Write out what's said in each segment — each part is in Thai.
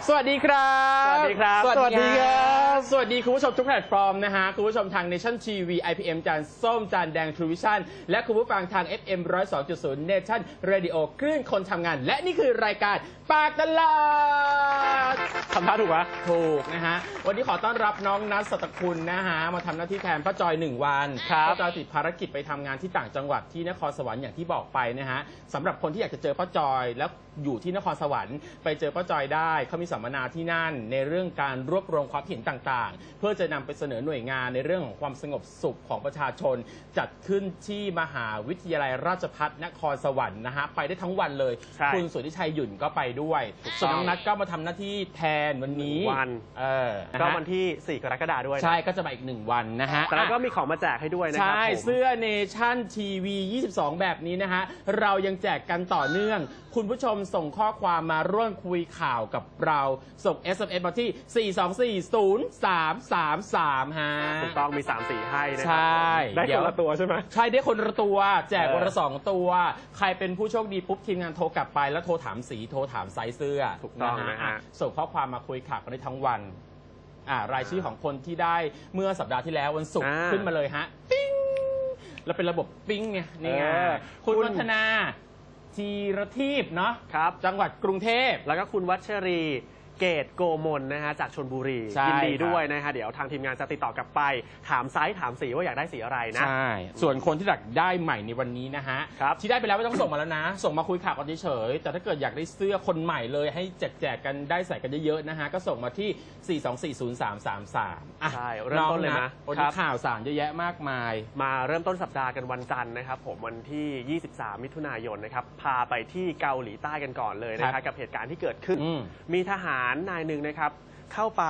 ขยายสวัสดีครับ สวัสดีครับสวัสดีคสวัสดีครัรับบสวัสดีคุณผู้ชมทุกแพลตฟอร์มนะฮะ คุณผู้ชมทาง Nation TV IPM จานส้มจานแดง True Vision และคุณผู้ฟังทาง FM 102.0 Nation Radio คลื่นคนทำงาน และนี่คือรายการปากตลาด ทำท่าถูกไหมถูกนะฮะ วันนี้ขอต้อนรับน้องนัทสตคุณนะฮะ มาทำหน้าที่แทนป้าจอยหนึ่งวันครับป้าจอยติดภารกิจไปทำงานที่ต่างจังหวัดที่นครสวรรค์อย่างที่บอกไปนะฮะสำหรับคนที่อยากจะเจอป้าจอยแล้วอยู่ที่นครสวรรค์ ไปเจอป้าจอยได้เขามีสัมมนาที่นั่น ในเรื่องการรวบรวมความเห็นต่างๆ เพื่อจะนำไปเสนอหน่วยงานในเรื่องของความสงบสุขของประชาชน จัดขึ้นที่มหาวิทยาลัยราชภัฏนครสวรรค์นะฮะไปได้ทั้งวันเลย ใช่ คุณสุทธิชัยหยุ่นก็ไปด้วยถูกต้องส่วนน้องนัทก็มาทำหน้าที่แทนวันนี้หนึ่งวัน เออนะก็ฮะวันที่ 4 กรกฎาคมด้วยนะใช่ก็จะมาอีกหนึ่งวันนะฮะ แต่เราก็อะมีของมาแจกให้ด้วยนะครับใช่ ผม เสื้อเนชั่นทีวี22 แบบนี้นะฮะ เรายังแจกกันต่อเนื่อง คุณผู้ชมส่งข้อความมาร่วมคุยข่าวกับเรา ส่ง SMS มาที่ 4240333 ฮะ ถูกต้องมี 3 สีให้นะคใชรั่บได้เดี๋คยวนละตัวใช่ไหม ใช่ได้คนละตัว แจกวันละเออสองตัว ใครเป็นผู้โชคดีปุ๊บทีมงานโทรกลับไปแล้วโทรถามสีโทรถามไซส์เสื้อถูกต้องนะฮะอ่ส่งข้อความมาคุยข่าวกันได้ทั้งวันอ่ารายชื่อของคนที่ได้เมื่อสัปดาห์ที่แล้ววันศุกร์อ่า ขึ้นมาเลยฮะปิ้งแล้วเป็นระบบปิ้งเนี่ยนี่ไงเออคุณคุณวัฒนาจีรทีพเนาะครับ จังหวัดกรุงเทพ แล้วก็คุณวัชรี เกตโกมลนะฮะจากชนบุรีใช่ยิดีครับ ด้วยนะฮะเดี๋ยวทางทีมงานจะติดต่อกลับไป ถามไซส์ถามสีว่าอยากได้สีอะไรนะ ใช่ ส่วนคนที่อยากได้ใหม่ในวันนี้นะฮะ ครับที่ได้ไปแล้วไม่ต้องส่งมาแล้วนะ ส่งมาคุยข่าวกันเฉยๆแต่ถ้าเกิดอยากได้เสื้อคนใหม่เลยให้แจกๆกันได้ใส่กันเยอะๆนะฮะ ก็ส่งมาที่ 4240333อะใช่เริ่มต้นเลยนะองวันครันี้บ ข่าวสารเยอะแยะมากมาย มาเริ่มต้นสัปดาห์กันวันจันทร์นะครับผมวันที่ 23 มิถุนายนนะครับพาไปที่เกาหลีใต้กันก่อนเลยนะคครัรับบกับเหตุการณ์ที่เกิดขึ้น อืมมีทหารนายหนึ่งนะครับ เข้าไป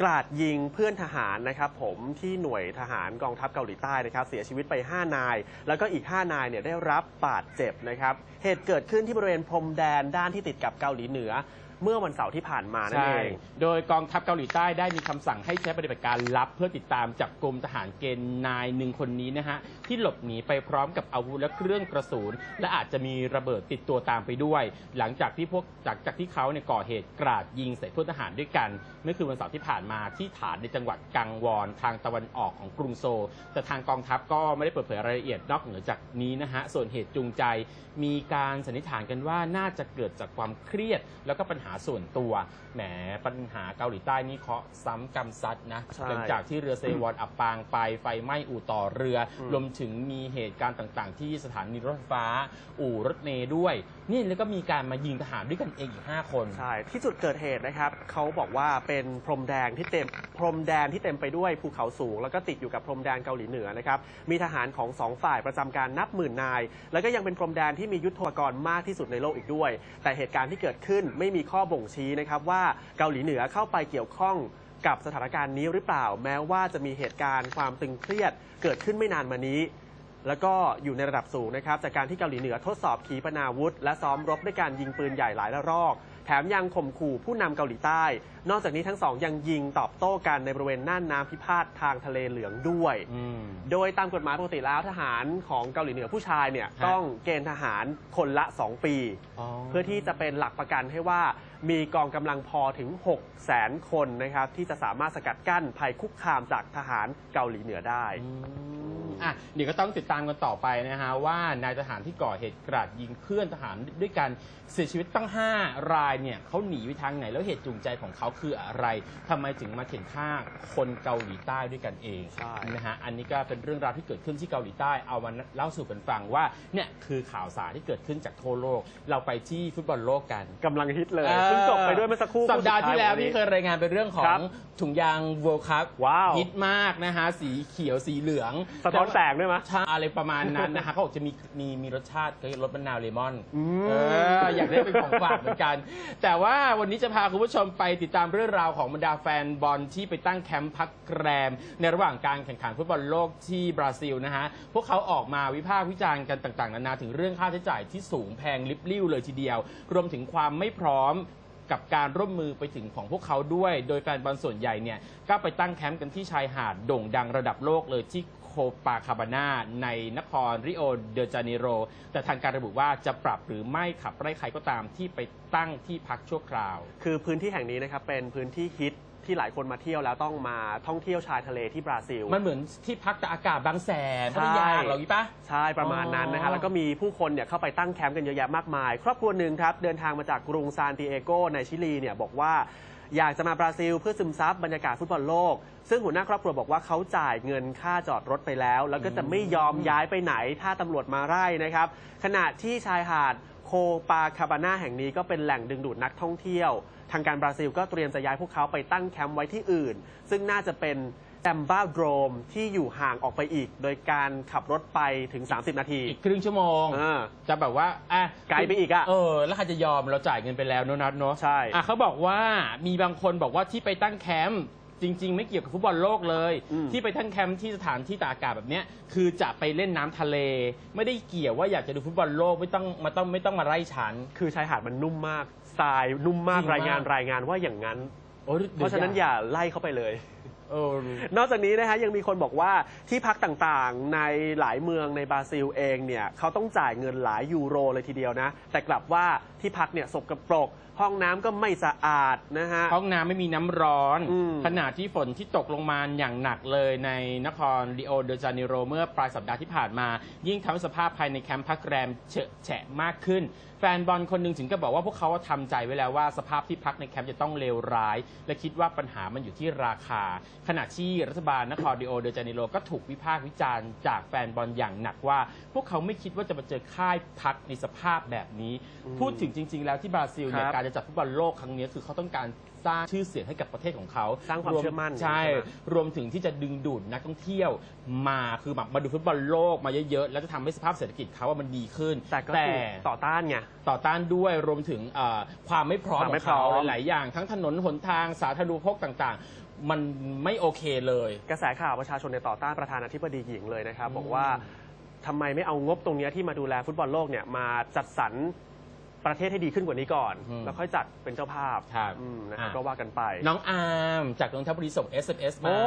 กราดยิงเพื่อนทหารนะครับผมที่หน่วยทหารกองทัพเกาหลีใต้นะครับ เสียชีวิตไป 5 นาย แล้วก็อีก 5 นายเนี่ยได้รับบาดเจ็บนะครับ เหตุเกิดขึ้นที่บริเวณพรมแดนด้านที่ติดกับเกาหลีเหนือ เมื่อวันเสาร์ที่ผ่านมานั่นใช่ เอง โดยกองทัพเกาหลีใต้ได้มีคำสั่งให้ใช้ปฏิบัติการลับ เพื่อติดตามจับกลุ่มทหารเกณฑ์นายหนึ่งคนนี้นะฮะ ที่หลบหนีไปพร้อมกับอาวุธและเครื่องกระสุนและอาจจะมีระเบิดติดตัวตามไปด้วย หลังจากที่พวกจากจากที่เขาเนี่ยก่อเหตุกราดยิงใส่เพื่อนทหารด้วยกัน เมื่อคืนวันเสาร์ที่ผ่านมาที่ฐานในจังหวัดกังวอนทางตะวันออกของกรุงโซลแต่ทางกองทัพก็ไม่ได้เปิดเผยรายละเอียดนอกเหนือจากนี้นะฮะส่วนเหตุจูงใจ มีการสันนิษฐานกันว่าน่าจะเกิดจากความเครียดแล้วก็ปัญหาส่วนตัว แหมปัญหาเกาหลีใต้นี่เคาะซ้ำกรรมซัดนะใช่หลังจากที่เรือเซวอนอับปางไปไฟไหม้อู่ต่อเรืออม รวมถึงมีเหตุการณ์ต่างๆ ที่สถานีรถไฟฟ้า อู่รถเมย์ด้วย นี่แล้วก็มีการมายิงทหารด้วยกันเองอีก5คน ใช่ ที่จุดเกิดเหตุนะครับเขาบอกว่าเป็นพรมแดงที่เต็มพรมแดนที่เต็มไปด้วยภูเขาสูง แล้วก็ติดอยู่กับพรมแดนเกาหลีเหนือนะครับมีทหารของสองฝ่ายประจำการนับหมื่นนาย แล้วก็ยังเป็นพรมแดนที่มียุทโธปกรณ์มากที่สุดในโลกอีกด้วย แต่เหตุการณ์ที่เกิดขึ้นไม่มีข้อบ่งชี้นะครับว่าเกาหลีเหนือเข้าไปเกี่ยวข้องกับสถานการณ์นี้หรือเปล่า แม้ว่าจะมีเหตุการณ์ความตึงเครียดเกิดขึ้นไม่นานมานี้ แล้วก็อยู่ในระดับสูงนะครับจากการที่เกาหลีเหนือทดสอบขีปนาวุธ และซ้อมรบด้วยการยิงปืนใหญ่หลายระลอก แถมยังข่มขู่ผู้นำเกาหลีใต้นอกจากนี้ทั้งสองยังยิงตอบโต้กันในบริเวณน่านน้ำพิพาททางทะเลเหลืองด้วย อืม โดยตามกฎหมายปกติแล้วทหารของเกาหลีเหนือผู้ชายเนี่ยฮะ ต้องเกณฑ์ทหารคนละ 2 ปี เพื่อที่จะเป็นหลักประกันให้ว่ามีกองกำลังพอถึง 6 0 0 0 0 0 คนนะครับ ที่จะสามารถสกัดกั้นภัยคุกคามจากทหารเกาหลีเหนือได้อืมอะเดี๋ยวก็ต้องติดตามกันต่อไปนะฮะว่านายทหารที่ก่อเหตุกราดยิงเพื่อนทหารด้วยกันเสียชีวิตตั้ง 5 รายเนี่ยเขาหนีไปทางไหนแล้วเหตุจูงใจของเขาคืออะไรทำไมถึงมาเข็นฆ่าคนเกาหลีใต้ด้วยกันเองใช่ นะฮะอันนี้ก็เป็นเรื่องราวที่เกิดขึ้นที่เกาหลีใต้เอามาเล่าสู่กันฟังว่าเนี่ยคือข่าวสารที่เกิดขึ้นจากทั่วโลก เราไปที่ฟุตบอลโลกกัน กำลังฮิตเลยเออเพิ่งจบไปด้วยเมื่อสักครู่สัปดาห์ที่แล้วคู่สุพี่ท้เคยรายงานเป็นเรื่องขอครังบถุงยาง World Cup ว้าว ฮิตมากนะฮะ สีเขียวสีเหลืองสะท้อนแสงด้วยไหมใช่อะไรประมาณนั้นนะฮะ เขาบอกจะมีมีมีรสชาติก็รสมะนาวเลมอนอืมเอออยากได้เป็นของฝากเหมือนกัน แต่ว่าวันนี้จะพาคุณผู้ชมไปติดตามเรื่องราวของบรรดาแฟนบอลที่ไปตั้งแคมป์พักแรม ในระหว่างการแข่งขันฟุตบอลโลกที่บราซิลนะฮะ พวกเขาออกมาวิพากษ์วิจารณ์กันต่างๆ นานาถึงเรื่องค่าใช้จ่ายที่สูงแพงลิบลิ่วเลยทีเดียว รวมถึงความไม่พร้อมกับการร่วมมือไปถึงของพวกเขาด้วย โดยแฟนบอลส่วนใหญ่เนี่ยก็ไปตั้งแคมป์กันที่ชายหาดโด่งดังระดับโลกเลยที่ โคโคปาคาบาน่าในนครริโอเดจาเนโร แต่ทางการระบุว่าจะปรับหรือไม่ขับไล่ใครก็ตามที่ไปตั้งที่พักชั่วคราว คือพื้นที่แห่งนี้นะครับเป็นพื้นที่ฮิตที่หลายคนมาเที่ยวแล้วต้องมาท่องเที่ยวชายทะเลที่บราซิล มันเหมือนที่พักตากอากาศบางแสนใช่พัทยาเหรออีปะใช่ประมาณนั้นนะอ๋ฮะอแล้วก็มีผู้คนเนี่ยเข้าไปตั้งแคมป์กันเยอะแยะมากมาย ครอบครัวหนึ่งครับ เดินทางมาจากกรุงซานติเอโกในชิลีเนี่ยบอกว่า อยากจะมาบราซิลเพื่อซึมซับบรรยากาศฟุตบอลโลก ซึ่งหัวหน้าครอบครัวบอกว่าเขาจ่ายเงินค่าจอดรถไปแล้ว แล้วก็จะไม่ยอมย้ายไปไหน ถ้าตำรวจมาไล่นะครับ ขณะที่ชายหาดโคปาคาบาน่าแห่งนี้ก็เป็นแหล่งดึงดูดนักท่องเที่ยว ทางการบราซิลก็เตรียมจะย้ายพวกเขาไปตั้งแคมป์ไว้ที่อื่น ซึ่งน่าจะเป็น แซมบ้าโดรมที่อยู่ห่างออกไปอีก โดยการขับรถไปถึง 30 นาที อีกครึ่งชั่วโมงเออจะแบบว่าอะไกลไปอีกอะเออ แล้วใครจะยอมเราจ่ายเงินไปแล้วเนอะนัดเนอะใช่ อะเขาบอกว่ามีบางคนบอกว่าที่ไปตั้งแคมป์จริง ๆ ไม่เกี่ยวกับฟุตบอลโลกเลย อืม ที่ไปตั้งแคมป์ที่สถานที่ตากอากาศแบบเนี้ยคือจะไปเล่นน้ำทะเล ไม่ได้เกี่ยวว่าอยากจะดูฟุตบอลโลกไม่ต้องมาต้องไม่ต้องมาไล่ฉัน คือชายหาดมันนุ่มมากทรายนุ่มมากจริงมาก รายงานรายงานว่าอย่างนั้น โอ้ยเพราะฉะนั้นอย่าไล่เข้าไปเลย เออนอกจากนี้นะฮะยังมีคนบอกว่าที่พักต่างๆในหลายเมืองในบราซิลเองเนี่ยเขาต้องจ่ายเงินหลายยูโรเลยทีเดียวนะ แต่กลับว่าที่พักเนี่ยสกปรก ห้องน้ำก็ไม่สะอาดนะฮะ ห้องน้ำไม่มีน้ำร้อน อืม ขณะที่ฝนที่ตกลงมาอย่างหนักเลยในนครริโอเดจาเนโรเมื่อปลายสัปดาห์ที่ผ่านมา ยิ่งทำให้สภาพภายในแคมป์พักแรมเฉอะแฉะมากขึ้น แฟนบอลคนหนึ่งถึงก็บอกว่าพวกเขาทำใจไว้แล้วว่าสภาพที่พักในแคมป์จะต้องเลวร้าย และคิดว่าปัญหามันอยู่ที่ราคา ขณะที่รัฐบาลนครริโอเดจาเนโรก็ถูกวิพากษ์วิจารณ์จากแฟนบอลอย่างหนักว่า พวกเขาไม่คิดว่าจะมาเจอค่ายพักในสภาพแบบนี้อืมพูดถึงจริง ๆ แล้วที่บราซิลเนี่ยครับ การจะจัดฟุตบอลโลกครั้งนี้คือเขาต้องการสร้างชื่อเสียงให้กับประเทศของเขาสร้างความเชื่อมั่นใช่ ใช่ไหม รวมถึงที่จะดึงดูดนักท่องเที่ยวมาคือแบบมาดูฟุตบอลโลกมาเยอะๆ แล้วจะทำให้สภาพเศรษฐกิจเขาว่ามันดีขึ้น แต่ก็ถูกต่อต้านไง ต่อต้านด้วยรวมถึงเอ่อความไม่พร้อมความขไม่องเขาพร้อมหลายๆอย่าง ทั้งถนนหนทางสาธารณูปโภคต่างๆ มันไม่โอเคเลย กระแสข่าวประชาชนในยต่อต้านประธานาธิบดีหญิงเลยนะครับอืมบอกว่าทำไมไม่เอางบตรงเนี้ยที่มาดูแลฟุตบอลโลกเนี่ยมาจัดสรร ประเทศให้ดีขึ้นกว่านี้ก่อนแล้วค่อยจัดเป็นเจ้าภาพครับอืมนะครับอะ ก็ว่ากันไป น้องอาร์มจากนนทบุรีส่ง SMS มาโอ้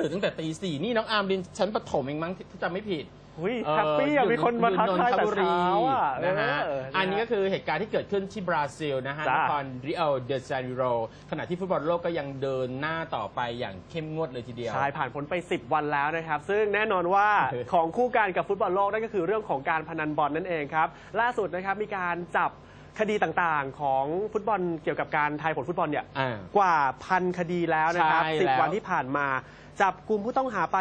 ตื่นตั้งแต่ตีสี่นี่น้องอาร์มเรียนชั้นประถมเองมั้งถ้าจำไม่ผิดหุยเอ่อแฮปปี้อะมีคนมาทักทายแต่อยู่นนทบุรีเช้าอะนะฮะเอันนี้ก็คือเหตุการณ์ที่เกิดขึ้นที่บราซิลนะฮะจ้ะ นครริโอเดจาเนโรขณะที่ฟุตบอลโลกก็ยังเดินหน้าต่อไปอย่างเข้มงวดเลยทีเดียว ใช่ผ่านพ้นไป 10 วันแล้วนะครับ ซึ่งแน่นอนว่าเออของคู่กันกับฟุตบอลโลกนั่นก็คือเรื่องของการพนันบอลนั่นเองครับ ล่าสุดนะครับมีการจับ คดีต่างๆ ของฟุตบอลเกี่ยวกับการทายผลฟุตบอลเนี่ยอ่ากว่าพันคดีแล้วนะครับใช่แล้ว10วันที่ผ่านมา จับกลุ่มผู้ต้องหาไป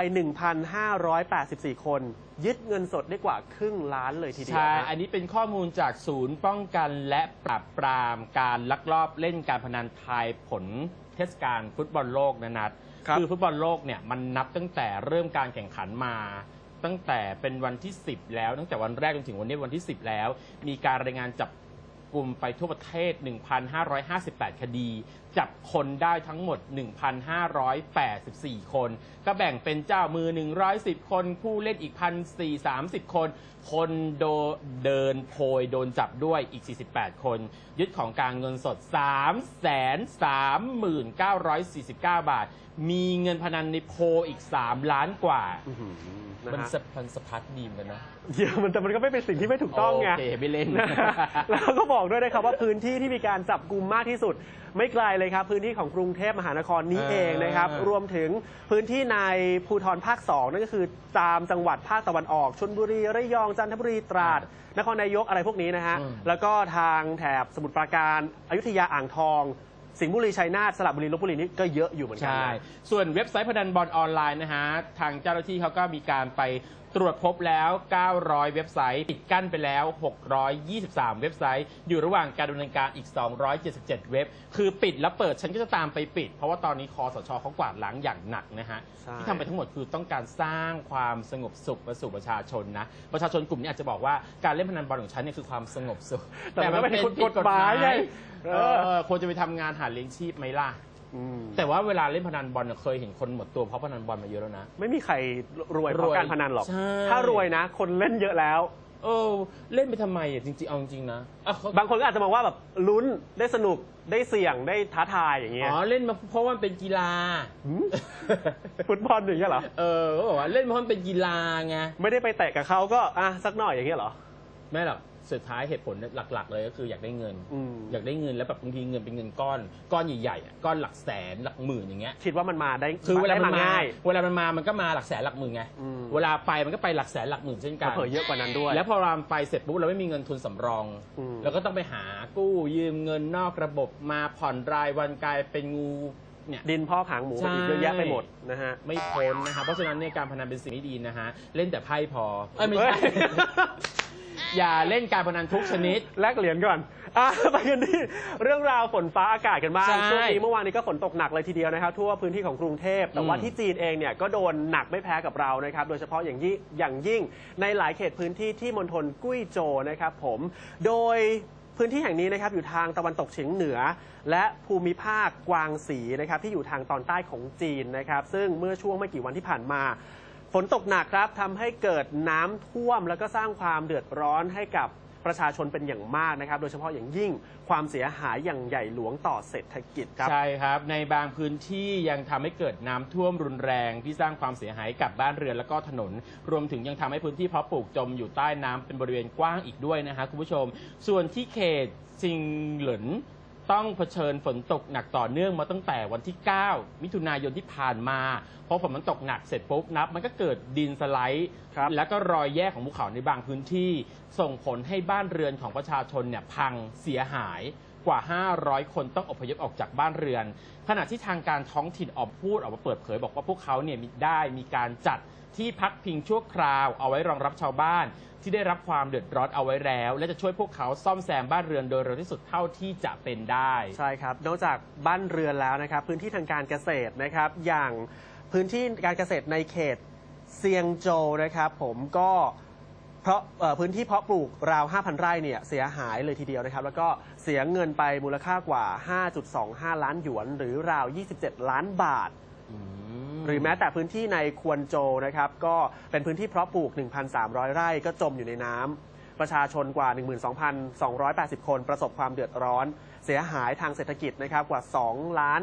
1,584 คน ยึดเงินสดได้กว่าครึ่งล้านเลยทีเดียวใช่ นะ อันนี้เป็นข้อมูลจากศูนย์ป้องกันและปราบปรามการลักลอบเล่นการพนันทายผลเทศกาลฟุตบอลโลกนะนัดครับอฟุตบอลโลกเนี่ยมันนับตั้งแต่เริ่มการแข่งขันมา ตั้งแต่เป็นวันที่ 10 แล้ว ตั้งแต่วันแรกจนถึงวันนี้วันที่ 10 แล้ว มีการรายงานจับ กลุ่มไปทั่วประเทศ 1,558 คดี จับคนได้ทั้งหมด 1,584 คน ก็แบ่งเป็นเจ้ามือ 110 คน ผู้เล่นอีก 1,430 คน คนโดเดินโพยโดนจับด้วยอีก 48 คน ยึดของกลางเงินสด 339,4949 บาท มีเงินพนันในโพยอีก 3 ล้านกว่าอื้อหือนะมันฮะสะพันสะพัดดีเหมอนกันนะ เดี๋ยวมันแต่มันก็ไม่เป็นสิ่งที่ไม่ถูกต้องไงโอเคไม่เล่นนะฮะแล้วก็บอกด้วยนะครับว่าพื้นที่ที่มีการจับกลุ่มมากที่สุด ไม่ไกลเลยครับ พื้นที่ของกรุงเทพมหานครนี้เออเองนะครับ รวมถึงพื้นที่ในภูธรภาค 2 นั่นก็คือตามจังหวัดภาคตะวันออกชลบุรีระยองจันทบุรีตราด นครนายกอะไรพวกนี้นะฮะอืมแล้วก็ทางแถบสมุทรปราการอยุธยาอ่างทองสิงห์บุรีชัยนาทสระบุรีลบบุรีนี่ก็เยอะอยู่เหมือนกัใช่นะส่วนเว็บไซต์พนันบอลออนไลน์นะฮะ ทางเจ้าหน้าที่เขาก็มีการไป ตรวจพบแล้ว 900 เว็บไซต์ปิดกั้นไปแล้ว 623 เว็บไซต์ อยู่ระหว่างการดำเนินการอีก 277 เว็บ คือปิดแล้วเปิดฉันก็จะตามไปปิด เพราะว่าตอนนี้คอสชเขากวาดล้างอย่างหนักนะฮะใช่ ที่ทำไปทั้งหมดคือต้องการสร้างความสงบสุขมาสู่ประชาชนนะประชาชนกลุ่มนี้อาจจะบอกว่าการเล่นพนันบอลของฉันเนี่ยคือความสงบสุขแต่มันเป็นกฎหมายไงเอเอออควรจะไปทำงานหาเลี้ยงชีพไหมล่ะ อืมแต่ว่าเวลาเล่นพนันบอลเนี่ยเคยเห็นคนหมดตัวเพราะพนันบอลมาเยอะแล้วนะ ไม่มีใครรวยเพราะการพนันหรอก ใช่ ถ้ารวยนะ คนเล่นเยอะแล้ว เออ เล่นไปทำไมอะจริงๆเอาจริงๆนะอะเขาบางคนก็อาจจะมองว่าแบบลุ้นได้สนุกได้เสี่ยงได้ท้าทายอย่างเงี้ยอ๋อเล่นมาเพราะว่ามันเป็นกีฬา หืมฟุตบอลอย่างเงี้ยเหรอ เออเขาบอกว่าเล่นเพราะมันเป็นกีฬาไงไม่ได้ไปเตะกับเขาก็อะสักหน่อยอย่างเงี้ยเหรอ ไม่หรอก สุดท้ายเหตุผลหลัก ๆ เลยก็คืออยากได้เงิน อืม อยากได้เงินแล้วแบบบางทีเงินเป็นเงินก้อน ก้อนใหญ่ๆอะก้อนหลักแสนหลักหมื่นอย่างเงี้ย คิดว่ามันมาได้คือเวลามันได้มา ง่าย เวลามันมา มันก็มาหลักแสนหลักหมื่นไง อืม เวลาไปมันก็ไปหลักแสนหลักหมื่นเช่นกัน เผลอๆเยอะกว่านั้นด้วย แล้วพอเราไปเสร็จปุ๊บเราไม่มีเงินทุนสำรองอืม เราก็ต้องไปหากู้ยืมเงินนอกระบบมาผ่อนรายวันกลายเป็นงูเนี่ย ดินพ่อกหางหมูใช่อีกเยอะแยะไปหมดนะฮะ ไม่พ้นนะฮะเพราะฉะนั้นเนี่ยการพนันเป็นสิ่งที่ดีนะฮะ เล่นแต่ไพ่พอเอ้ยไม่ใช่ เฮ้ย อย่าเล่นการพนันทุกชนิด แลกเหรียญก่อนอะไปกันที่เรื่องราวฝนฟ้าอากาศกันบ้างใช่ช่วงนี้เมื่อวานนี้ก็ฝนตกหนักเลยทีเดียวนะครับทั่วพื้นที่ของกรุงเทพ แต่ว่าอืมที่จีนเองเนี่ยก็โดนหนักไม่แพ้กับเรานะครับโดยเฉพาะอย่างยิ่งอย่างยิ่งในหลายเขตพื้นที่ที่มณฑลกุ้ยโจวนะครับ ผม โดยพื้นที่แห่งนี้นะครับอยู่ทางตะวันตกเฉียงเหนือ และภูมิภาคกวางสีนะครับที่อยู่ทางตอนใต้ของจีนนะครับ ซึ่งเมื่อช่วงไม่กี่วันที่ผ่านมา ฝนตกหนักครับทำให้เกิดน้ำท่วมแล้วก็สร้างความเดือดร้อนให้กับประชาชนเป็นอย่างมากนะครับ โดยเฉพาะอย่างยิ่งความเสียหายอย่างใหญ่หลวงต่อเศรษฐกิจครับ ใช่ครับ ในบางพื้นที่ยังทำให้เกิดน้ำท่วมรุนแรงที่สร้างความเสียหายกับบ้านเรือนแล้วก็ถนน รวมถึงยังทำให้พื้นที่เพาะปลูกจมอยู่ใต้น้ำเป็นบริเวณกว้างอีกด้วยนะฮะคุณผู้ชม ส่วนที่เขตซิงเหลิน ต้องเผชิญฝนตกหนักต่อเนื่องมาตั้งแต่วันที่ 9 มิถุนายนที่ผ่านมาพอฝนมันตกหนักเสร็จปุ๊บนับ มันก็เกิดดินสไลด์ ครับแล้วก็รอยแยกของภูเขาในบางพื้นที่ ส่งผลให้บ้านเรือนของประชาชนเนี่ยพังเสียหายกว่า 500 คนต้องอพยพออกจากบ้านเรือน ขณะที่ทางการท้องถิ่นออกพูดออกมาเปิดเผย บอกว่าพวกเขาเนี่ยมีได้มีการจัด ที่พักพิงชั่วคราวเอาไว้รองรับชาวบ้าน ที่ได้รับความเดือดร้อนเอาไว้แล้ว และจะช่วยพวกเขาซ่อมแซมบ้านเรือนโดยเร็วที่สุดเท่าที่จะเป็นได้ ใช่ครับ นอกจากบ้านเรือนแล้วนะครับ พื้นที่ทางการเกษตรนะครับ อย่างพื้นที่การเกษตรในเขตเซียงโจวนะครับ ผมก็เพราะเอ่อพื้นที่เพาะปลูกราว 5,000 ไร่เนี่ยเสียหายเลยทีเดียวนะครับ แล้วก็เสียเงินไปมูลค่ากว่า 5.25 ล้านหยวน หรือราว 27 ล้านบาท หรือแม้แต่พื้นที่ในควนโจวนะครับก็เป็นพื้นที่เพาะปลูก 1,300 ไร่ก็จมอยู่ในน้ำประชาชนกว่า 12,280 คนประสบความเดือดร้อน เสียหายทางเศรษฐกิจนะครับกว่า 2 ล้าน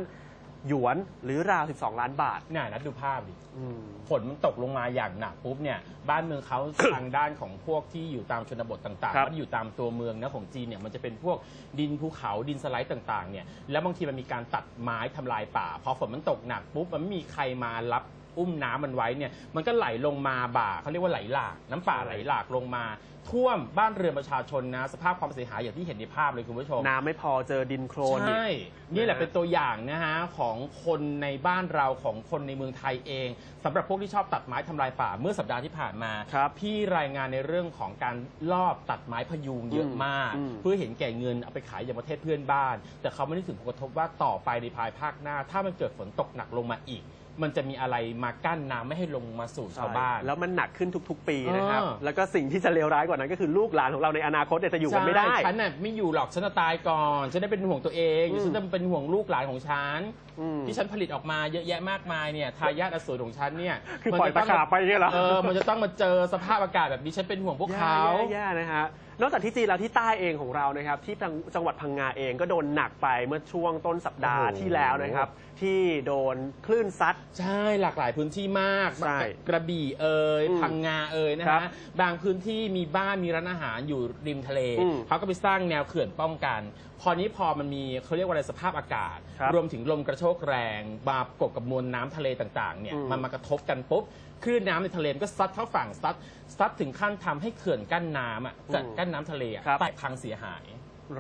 หยวนหรือราว 12 ล้านบาทน่านัดดูภาพดิ อืม ฝนมันตกลงมาอย่างหนักปุ๊บเนี่ยบ้านเมืองเขา ทางด้านของพวกที่อยู่ตามชนบทต่างๆครับมันอยู่ตามตัวเมืองนะของจีนเนี่ยมันจะเป็นพวกดินภูเขาดินสไลด์ต่างๆเนี่ยแล้วบางทีมันมีการตัดไม้ทำลายป่าพอฝนมันตกหนักปุ๊บมันไม่มีใครมารับ อุ้มน้ำมันไว้เนี่ยมันก็ไหลลงมาบ่าเขาเรียกว่าไหลหลาก น้ำป่าไหลหลากลงมา ท่วมบ้านเรือนประชาชนนะ สภาพความเสียหายอย่างที่เห็นในภาพเลยคุณผู้ชม น้ำไม่พอเจอดินโคลนอีกใช่ นี่แหละนะฮะเป็นตัวอย่างนะฮะของคนในบ้านเราของคนในเมืองไทยเองสำหรับพวกที่ชอบตัดไม้ทำลายป่าเมื่อสัปดาห์ที่ผ่านมาครับพี่รายงานในเรื่องของการลอบตัดไม้พยุงเยอะมากอืมเพื่อเห็นแก่เงินเอาไปขายอย่างประเทศเพื่อนบ้าน แต่เขาไม่ได้ถึงผลกระทบว่าต่อไปในภายภาคหน้า ถ้ามันเกิดฝนตกหนักลงมาอีก มันจะมีอะไรมากั้นน้ำไม่ให้ลงมาสู่ชาวบ้าน แล้วมันหนักขึ้นทุก ๆ ปีนะครับ เออ แล้วก็สิ่งที่จะเลวร้ายกว่านั้นก็คือลูกหลานของเราในอนาคตเนี่ยจะอยู่กันไม่ได้ ใช่ฉันน่ะไม่อยู่หรอก ฉันจะตายก่อน ฉันได้เป็นห่วงตัวเองอืม ฉันจะเป็นห่วงลูกหลานของฉัน อืม ที่ฉันผลิตออกมาเยอะแยะมากมายเนี่ยทายาทอสูรของฉันเนี่ยคือปล่อยมันจะตะขาบไปอย่างเงี้ยเหรอเออมันจะต้องมาเจอสภาพอากาศแบบนี้ฉันเป็นห่วงพวกเขา แย่ๆๆนะฮะ นอกจากที่จีนแล้วที่ใต้เองของเรานะครับที่จังจังหวัดพังงาเองก็โดนหนักไปเมื่อช่วงต้นสัปดาห์โอ้โห ที่แล้วนะครับ ที่โดนคลื่นซัด ใช่หลากหลายพื้นที่มากใช่กระบี่เอ่ยอืมพังงาเอ่ยนะครัฮะบบางพื้นที่มีบ้านมีร้านอาหารอยู่ริมทะเลอืมเขาก็ไปสร้างแนวเขื่อนป้องกัน พอนี้พอมันมีเขาเรียกว่าอะไรสภาพอากาศ ครับรวมถึงลมกระโชกแรงมากบกับมวลน้ำทะเลต่างๆเนี่ยอืมมันมากระทบกันปุ๊บ คลื่นน้ำในทะเลมันก็ซัดเข้าฝั่งซัดซัดถึงขั้นทำให้เขื่อนกั้นน้ำอะกั้นน้ำทะเลอะครับ แตกพังเสียหาย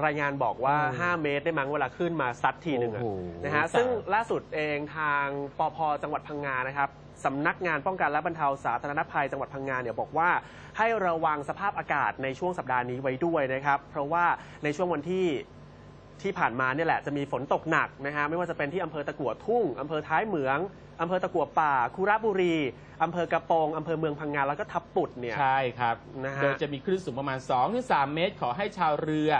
รายงานบอกว่า อืม5 เมตรได้มั้งเวลาขึ้นมาซัดทีหนึ่งอะโอ้โห นะฮะแต่ซึ่งล่าสุดเองทางปพจังหวัดพังงานะครับสำนักงานป้องกันและบรรเทาสาธารณภัยจังหวัดพังงาเนี่ยบอกว่า ให้ระวังสภาพอากาศในช่วงสัปดาห์นี้ไว้ด้วยนะครับ เพราะว่าในช่วงวันที่ ที่ผ่านมาเนี่ยแหละจะมีฝนตกหนักนะฮะไม่ว่าจะเป็นที่อำเภอตะกั่วทุ่งอำเภอท้ายเหมืองอำเภอตะกั่วป่าคุระบุรีอำเภอกระโปรงอำเภอเมืองพังงาแล้วก็ทับปุดเนี่ย ใช่ครับ นะฮะ โดยจะมีคลื่นสูงประมาณ 2-3 เมตร ขอให้ชาวเรือ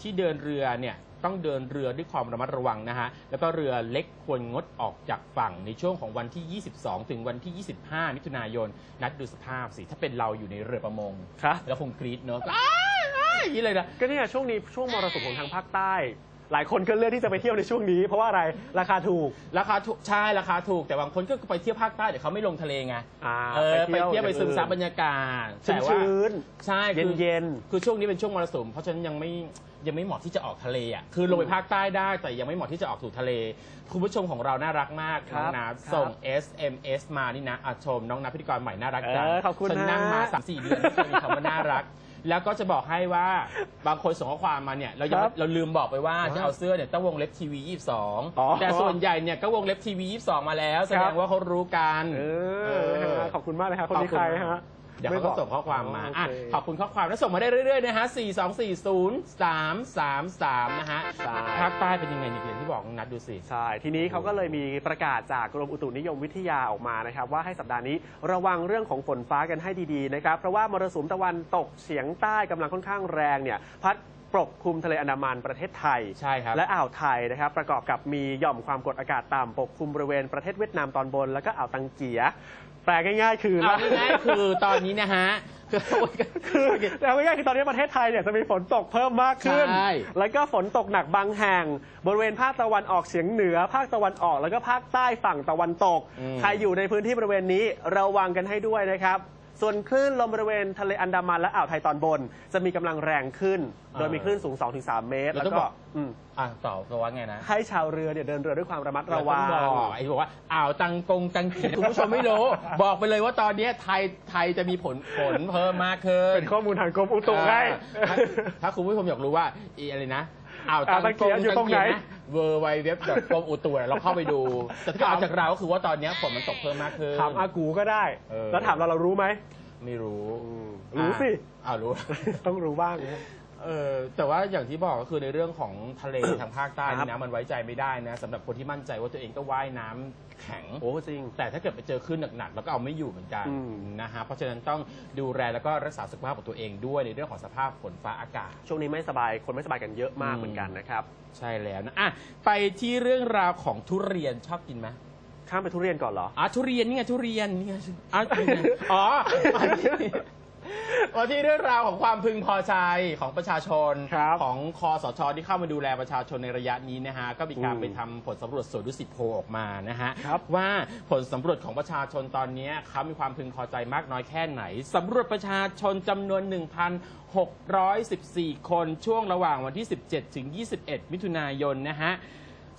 ที่เดินเรือเนี่ยต้องเดินเรือด้วยความระมัดระวังนะฮะ แล้วก็เรือเล็กควรงดออกจากฝั่งในช่วงของวันที่ 22 ถึงวันที่ 25 มิถุนายน นัดดูสภาพสิ ถ้าเป็นเราอยู่ในเรือประมงครับ แล้วคงกรี๊ดเนอะ อ้ายอ้ายอย่างนี้เลยนะก็เนี่ยช่วงนี้ช่วงมรสุมของทางภาคใต้ หลายคนก็เลือกที่จะไปเที่ยวในช่วงนี้ เพราะว่าอะไรราคาถูก ราคาถูกใช่ราคาถูก แต่บางคนก็ไปเที่ยวภาคใต้แต่เขาไม่ลงทะเลไงอ่าเออไปเที่ยวไปซึมซับอบรรยากาศชื้แต่ว่าชื้นใช่เย็คืนอเย็นคือช่วงนี้เป็นช่วงมรสุมเพราะฉะนั้นยังไม่ยังไม่เหมาะที่จะออกทะเลอะคือลงไปภาคใต้ได้แต่ยังไม่เหมาะที่จะออกสู่ทะเล คุณผู้ชมของเราน่ารักมากครัน้อบงนัทครับส่ง SMS มานี่นะอะชมน้องนัทพิธีกรใหม่น่ารักจังเออขอบคุณฉันนั่งนะมาสามสี่เดือนไม่เคยมีคำว่าน่ารัก แล้วก็จะบอกให้ว่าบางคนส่งข้อความมาเนี่ยเรายังครับเราลืมบอกไปว่าครับจะเอาเสื้อเนี่ยต้องวงเล็บทีวีอ๋อ22แต่ส่วนใหญ่เนี่ยก็วงเล็บทีวี22มาแล้ว แสดงว่าเขารู้กัน เออนะฮะขอบคุณมากเลยครับคนนี้ใครฮะ เดี๋ยวเขาก็ส่งข้อความมาโออะเคขอบคุณข้อความแล้วส่งมาได้เรื่อยๆนะฮะ 4 2 4 0 3 3 3 นะฮะใช่ ภาคใต้เป็นยังไงเนี่ยอย่างที่บอกนัดดูสิ ใช่ ทีนี้เขาก็เลยมีประกาศจากกรมอุตุนิยมวิทยาออกมานะครับ ว่าให้สัปดาห์นี้ระวังเรื่องของฝนฟ้ากันให้ดีๆนะครับ เพราะว่ามรสุมตะวันตกเฉียงใต้กำลังค่อนข้างแรงเนี่ยพัดปกคลุมทะเลอันดามันประเทศไทย ใช่ครับ และอ่าวไทยนะครับประกอบกับมีหย่อมความกดอากาศต่ำปกคลุมบริเวณประเทศเวียดนามตอนบน แล้วก็อ่าวตังเกีย แปลง่ายๆคือเอาง่ายๆคือตอนนี้นะฮะ คือเอาง่ายๆคือตอนนี้ประเทศไทยเนี่ยจะมีฝนตกเพิ่มมากขึ้น ใช่ แล้วก็ฝนตกหนักบางแห่ง บริเวณภาคตะวันออกเฉียงเหนือ ภาคตะวันออกแล้วก็ภาคใต้ฝั่งตะวันตกอืมใครอยู่ในพื้นที่บริเวณนี้ระวังกันให้ด้วยนะครับ ส่วนคลื่นลมบริเวณทะเลอันดามันและอ่าวไทยตอนบน จะมีกำลังแรงขึ้น โดยมีคลื่นสูง 2-3 เมตรเราแล้วต้องก็บอกอืม อะต่อตัวว่าไงนะให้ชาวเรือเนี่ยเดินเรือด้วยความระมัดเราระต้วัองงบอกไอ้ที่บอกว่าอ่าวตังกงตังเขียนคุณผู้ชมไม่รู้ บอกไปเลยว่าตอนนี้ไทยไทยจะมีผลฝนเพิ่มมากขึ้นเป็นข้อมูลทางกรมอุตุให้ถ้าถ้าคุณผู้ชมอยากรู้ว่าอีอะไรนะ อ่าวอ่าตัวตังเกียอยู่ตรงไหน เวอร์ไวเว็บกรมอุตุเราเข้าไปดูแต่ถ้าเอาจากเราก็คือว่าตอนนี้ฝนมันตกเพิ่มมากขึ้น ถามอากูก็ได้ เออ แล้วถามเราเรารู้ไหม ไม่รู้รู้สิอ่ารู้ ต้องรู้บ้างนะ เออแต่ว่าอย่างที่บอกก็คือในเรื่องของทะเล ทางภาคใต้ครันี่บนะมันไว้ใจไม่ได้นะสำหรับคนที่มั่นใจว่าตัวเองก็ว่ายน้ำแข็ง โอ้จริง แต่ถ้าเกิดไปเจอคลื่นหนักๆแล้วก็เอาไม่อยู่เหมือนกันอืม นะฮะเพราะฉะนั้นต้องดูแลแล้วก็รักษาสุขภาพของตัวเองด้วยในเรื่องของสภาพฝนฟ้าอากาศ ช่วงนี้ไม่สบายคนไม่สบายกันเยอะมากอืม เหมือนกันนะครับใช่แล้วนะอะไปที่เรื่องราวของทุเรียนชอบกินไหมข้ามไปทุเรียนก่อนเหรอ อะทุเรียนนี่ไงทุเรียนนี่ไงอะนี่ไงอ๋อมาที่ มาที่เรื่องราวของความพึงพอใจของประชาชน ครับของคอสชที่เข้ามาดูแลประชาชนในระยะนี้นะฮะก็มีการอืมไปทำผลสำรวจสวนดุสิตโพลออกมานะฮะครับว่าผลสำรวจของประชาชนตอนนี้เขามีความพึงพอใจมากน้อยแค่ไหนสำรวจประชาชนจำนวน 1,614 คนช่วงระหว่างวันที่ 17 ถึง 21 มิถุนายนนะฮะ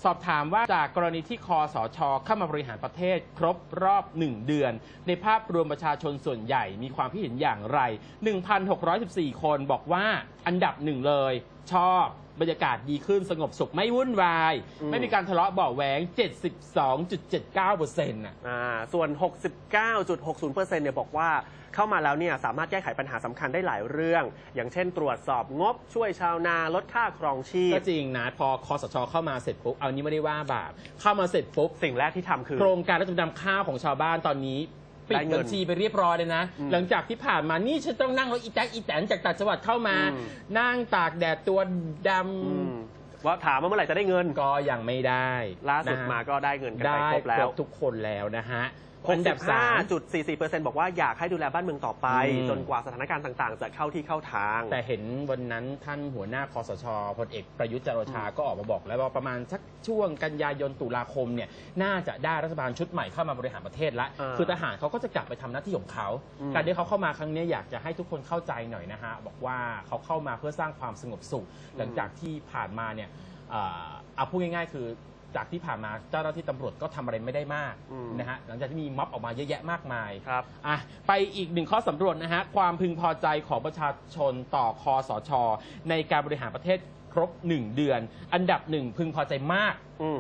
สอบถามว่าจากกรณีที่คอสช เข้ามาบริหารประเทศ ครบรอบ 1 เดือน ในภาพรวมประชาชนส่วนใหญ่มีความคิดเห็นอย่างไร 1,614 คนบอกว่าอันดับหนึ่งเลยชอบบรรยากาศดีขึ้นสงบสุขไม่วุ่นวาย อืม ไม่มีการทะเลาะเบาะแหวง 72.79%น่ะ อ่าส่วน 69.60%เนี่ยบอกว่าเข้ามาแล้วเนี่ยสามารถแก้ไขปัญหาสำคัญได้หลายเรื่อง อย่างเช่นตรวจสอบงบช่วยชาวนาลดค่าครองชีพ ก็จริงนะ พอคอสชเข้ามาเสร็จปุ๊บเอานี้ไม่ได้ว่าบาปเข้ามาเสร็จปุ๊บ สิ่งแรกที่ทำคือ โครงการรับจำนำข้าวของชาวบ้านตอนนี้ ปิดได้เงินบัญชีไปเรียบร้อยเลยนะอืมหลังจากที่ผ่านมานี่ฉันต้องนั่งรถอีแท็กอีแตนจากต่างจังหวัดเข้ามาอืมนั่งตากแดดตัวดอืมว่าถามว่าเมื่อไหร่จะได้เงินำก็ยังไม่ได้ล่าสุดนะฮะมาก็ได้เงินกันได้ไปครบแล้ครวบทุกคนแล้วนะฮะอันดับสาม 65.44%บอกว่าอยากให้ดูแลบ้านเมืองต่อไป อืม จนกว่าสถานการณ์ต่างๆ จะเข้าที่เข้าทาง แต่เห็นวันนั้นท่านหัวหน้าคอสชพลเอกประยุทธ์จันทร์โอชาก็ออกมาบอกแล้วว่าประมาณสักช่วงกันยายนตุลาคมเนี่ยน่าจะได้รัฐบาลชุดใหม่เข้ามาบริหารประเทศละอ่าคือทหารเขาก็จะกลับไปทำหน้าที่ของเขา อืม การที่เขาเข้ามาครั้งเนี้ยอยากจะให้ทุกคนเข้าใจหน่อยนะฮะบอกว่าเขาเข้ามาเพื่อสร้างความสงบสุข หลังจากที่ผ่านมาเนี่ยเอ่อเอาพูดง่ายๆ คือ จากที่ผ่านมาเจ้าหน้าที่ตำรวจก็ทำอะไรไม่ได้มากอืมนะฮะหลังจากที่มีม็อบออกมาเยอะแยะมากมายครับ อะไปอีกหนึ่งข้อสำรวจนะฮะความพึงพอใจของประชาชนต่อคอสช ในการบริหารประเทศครบ 1 เดือน อันดับหนึ่งพึงพอใจมาก อืม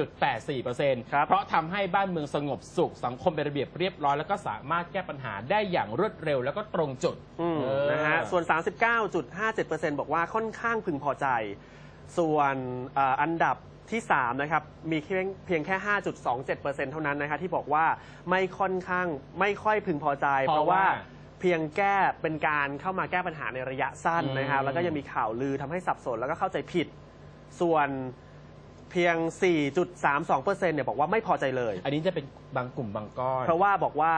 50.84%ครับ เพราะทำให้บ้านเมืองสงบสุขสังคมเป็นระเบียบเรียบร้อยแล้วก็สามารถแก้ปัญหาได้อย่างรวดเร็วแล้วก็ตรงจุดอืมเออ นะฮะส่วน 39.57%บอกว่าค่อนข้างพึงพอใจ ส่วนเอ่ออันดับ ที่3นะครับมีเพียงเพียงแค่ 5.27%เท่านั้นนะคะที่บอกว่าไม่ค่อนข้างไม่ค่อยพึงพอใจ เพเพราะราะว่าว่าเพียงแก้เป็นการเข้ามาแก้ปัญหาในระยะสั้นนะครับอืมแล้วก็ยังมีข่าวลือทำให้สับสนแล้วก็เข้าใจผิดส่วน เพียง 4.32%เนี่ยบอกว่าไม่พอใจเลย อันนี้จะเป็นบางกลุ่มบางก้อน เพราะว่าบอกว่า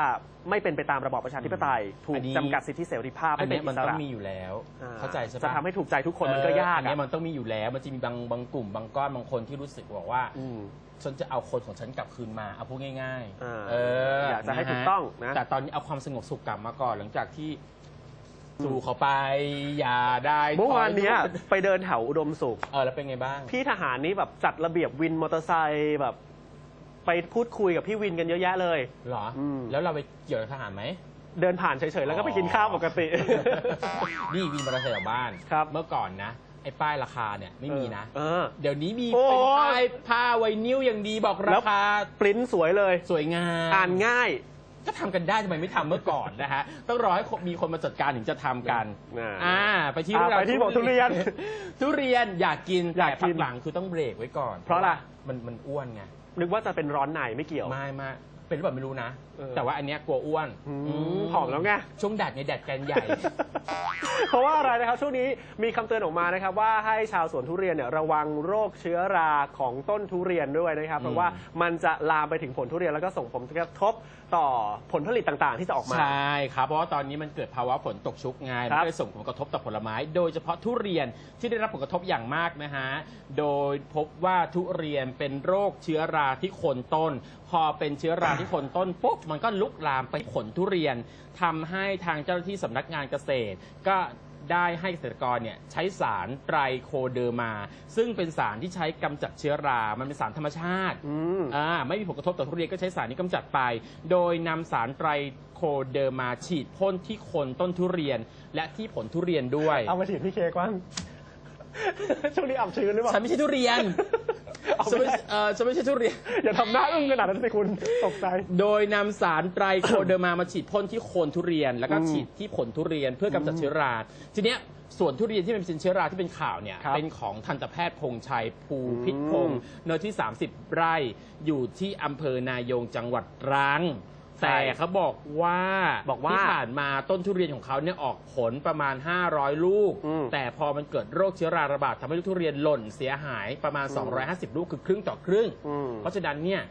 ไม่เป็นไปตามระบอบประชาธิปไตย ถูอักนนี้จำกัดสิทธิเสรีภาพอัไม่นเป็เนี้นยอิมันสต้อระงมีอยู่แล้ว อ่เข้าใจใช่จะปะทำให้ถูกใจทุกคนมันก็ยากอันเนี้ยอะมันต้องมีอยู่แล้ว มันจะมีบางบางกลุ่มบางก้อนบางคนที่รู้สึกบอกว่า อืม ฉันจะเอาคนของฉันกลับคืนมาเอาพูดง่ายอ่าๆเอออยากจะให้ถูกต้องนะแต่ตอนนี้เอาความสงบสุขกลับมาก่อนหลังจากที่ สู่เขาไป อย่าได้เมื่อวานเนี้ยถอยไปเดินแถวอุดมสุข เออแล้วเป็นไงบ้าง พี่ทหารนี่แบบจัดระเบียบวินมอเตอร์ไซค์แบบ ไปพูดคุยกับพี่วินกันเยอะแยะเลย เหรออม แล้วเราไปเกี่ยวกับทหารไหม เดินผ่านเฉยๆ แล้วก็ไปกินข้าวปกติ นี่วินมอเตอร์ไซค์แถวบ้าน ครับเมื่อก่อนนะ ไอ้ป้ายราคาเนี่ยไม่มีนะ เออ เดี๋ยวนี้มีโอ้เป็นป้ายผ้าไวนิลอย่างดีบอกแล้ราวคา ปริ้นสวยเลย สวยงาม อ่านง่าย ก็ทำกันได้ทำไมไม่ทำเมื่อก่อนนะฮะ ต้องรอให้มีคนมาจัดการถึงจะทำกันอ่าอ่าไปที่อ่าเรื่องไปที่บอกทุเรียนทุเรียนอยากกินอยากแต่กินพัหลังคือต้องเบรกไว้ก่อนเพราะอะไร มันมันอ้วนไงนึกว่าจะเป็นร้อนในไม่เกี่ยว ไม่ไม่เป็นหรือเปล่าไม่รู้นะเออ แต่ว่าอันเนี้ยกลัวอ้วนอืมมผอมแล้วไง ช่วงแดดเนี่ยแดดแกนใหญ่ เพราะว่าอะไรนะครับช่วงนี้มีคำเตือนออกมานะครับ ว่าให้ชาวสวนทุเรียนเนี่ยระวังโรคเชื้อราของต้นทุเรียนด้วยนะครับ เพราะว่ามันจะลามไปถึงผลทุเรียนแล้วก็ส่งผลกระทบต่อผลผลิตต่างๆ ที่จะออกมา ใช่ครับ เพราะว่าตอนนี้มันเกิดภาวะฝนตกชุกไงครัมันบก็เลยส่งผลกระทบต่อผลไม้ โดยเฉพาะทุเรียนที่ได้รับผลกระทบอย่างมากนะฮะ โดยพบว่าทุเรียนเป็นโรคเชื้อราที่โคนต้น พอเป็นเชื้อราที่โคนต้นปุ๊บมันก็ลุกลามไปผลทุเรียนทำให้ทางเจ้าหน้าที่สำนักงานเกษตร ก็ได้ให้เกษตรกรเนี่ยใช้สารไตรโคเดอร์มา ซึ่งเป็นสารที่ใช้กำจัดเชื้อรา มันเป็นสารธรรมชาติ อืม อ่าไม่มีผลกระทบต่อทุเรียนก็ใช้สารนี้กำจัดไป โดยนำสารไตรโคเดอร์มาฉีดพ่นที่โคนต้นทุเรียน และที่ผลทุเรียนด้วย เอามาฉีดพี่เค้กว่าง ช่วงนี้อับชื้นหรือเปล่าฉันไม่ใช่ทุเรียนเอาฉันไม่ไม่ได้เออฉันไม่ใช่ทุเรียน อย่าทำหน้าอึ้งขนาดนั้นสิคุณตกใจ โดยนำสารไตรโคเดอร์มามาฉีดพ่นที่โคนทุเรียน แล้วก็อืมฉีดที่ผลทุเรียนเพื่อกำจัดเชื้อรา ทีเนี้ยส่วนทุเรียนที่เป็นเชื้อราที่เป็นข่าวเนี่ยครับเป็นของทันตแพทย์พงชัยภูพิษพงอืศ์มเนื้อที่ 30 ไร่อยู่ที่อำเภอนายงจังหวัดตรังใช่ แต่เขาบอกว่าบอกว่าที่ผ่านมาต้นทุเรียนของเขาเนี่ยออกผลประมาณ 500 ลูก อืมแต่พอมันเกิดโรคเชื้อราระบาดทำให้ลูกทุเรียนหล่นเสียหายประมาณ250 ลูกคือครึ่งต่อครึ่ง อืม เพราะฉะนั้นเนี่ย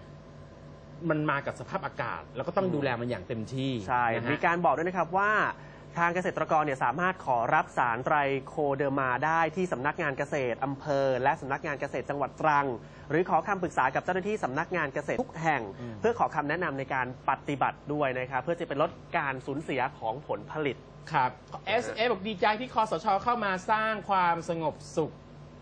มันมากับสภาพอากาศ แล้วก็ต้องดูแลมันอย่างเต็มที่ใช่ นะฮะ มีการบอกด้วยนะครับว่า ทางเกษตรกรเนี่ยสามารถขอรับสารไตรโคเดอร์มาได้ที่สำนักงานเกษตรอำเภอ และสำนักงานเกษตรจังหวัดตรัง หรือขอคำปรึกษากับเจ้าหน้าที่สำนักงานเกษตรทุกแห่งอืมเพื่อขอคำแนะนำในการปฏิบัติด้วยนะครับเพื่อจะเป็นลดการสูญเสียของผลผลิต ครับ S F บอกดีใจที่คอสชเข้ามาสร้างความสงบสุข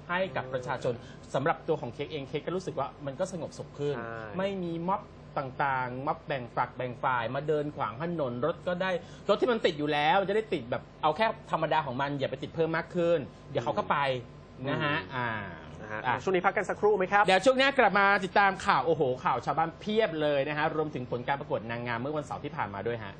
ให้กับประชาชนสำหรับตัวของเค้กเองเค้กก็รู้สึกว่ามันก็สงบสุขขึ้น ใช่ ไม่มีม็อบ ต่างๆม็อบแบ่งฝักแบ่งฝ่าย มาเดินขวางถนนรถก็ได้รถที่มันติดอยู่แล้วจะได้ติดแบบเอาแค่ธรรมดาของมันอย่าไปติดเพิ่มมากขึ้น เดี๋ยวเขาก็ไปนะฮะอ่า นะฮะอะ ช่วงนี้พักกันสักครู่ไหมครับ เดี๋ยวช่วงหน้ากลับมาติดตามข่าวโอ้โห ข่าวชาวบ้านเพียบเลยนะฮะรวมถึงผลการประกวดนางงามเมื่อวันเสาร์ที่ผ่านมาด้วยฮะ